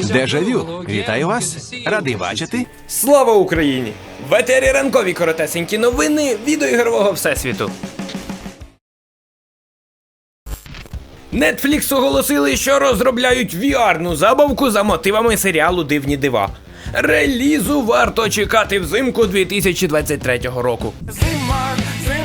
Дежавю, вітаю вас. Радий бачити. Слава Україні! В етері ранкові коротесенькі новини відеоігрового всесвіту. Netflix оголосили, що розробляють VR-ну забавку за мотивами серіалу Дивні дива. Релізу варто чекати взимку 2023 року. Зима, зима,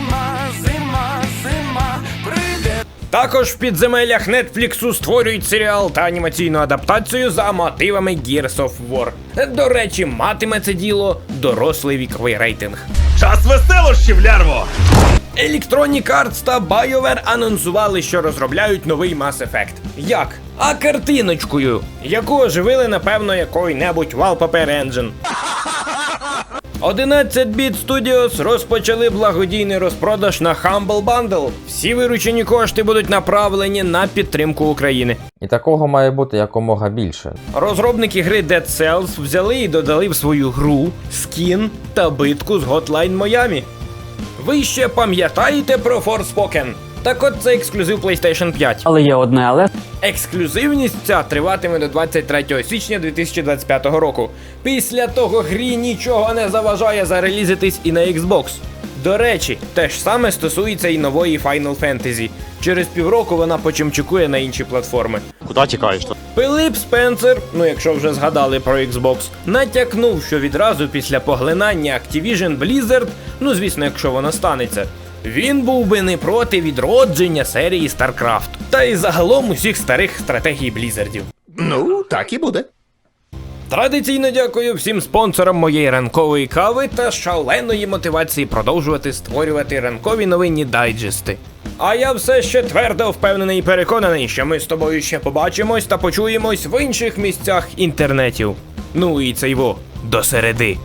Також в підземеллях Нетфліксу створюють серіал та анімаційну адаптацію за мотивами Gears of War. До речі, матиме це діло дорослий віковий рейтинг. Час веселощів, лярво! Electronic Arts та BioWare анонсували, що розробляють новий Mass Effect. Як? А картиночкою, яку оживили, напевно, якою-небудь Wallpaper Engine. 11-біт Studios розпочали благодійний розпродаж на Humble Bundle. Всі виручені кошти будуть направлені на підтримку України. І такого має бути якомога більше. Розробники гри Dead Cells взяли і додали в свою гру скін та битку з Hotline Miami. Ви ще пам'ятаєте про Forspoken? Так от це ексклюзив PlayStation 5. Але є одне але. Ексклюзивність ця триватиме до 23 січня 2025 року. Після того грі нічого не заважає зарелізитись і на Xbox. До речі, те ж саме стосується і нової Final Fantasy. Через півроку вона почимчикує на інші платформи. Куда тікаєш? Пилип Спенсер, ну якщо вже згадали про Xbox, натякнув, що відразу після поглинання Activision Blizzard, ну звісно, якщо воно станеться, він був би не проти відродження серії StarCraft, та й загалом усіх старих стратегій Блізардів. Ну, так і буде. Традиційно дякую всім спонсорам моєї ранкової кави та шаленої мотивації продовжувати створювати ранкові новинні дайджести. А я все ще твердо впевнений і переконаний, що ми з тобою ще побачимось та почуємось в інших місцях інтернетів. Ну і цей во до середи.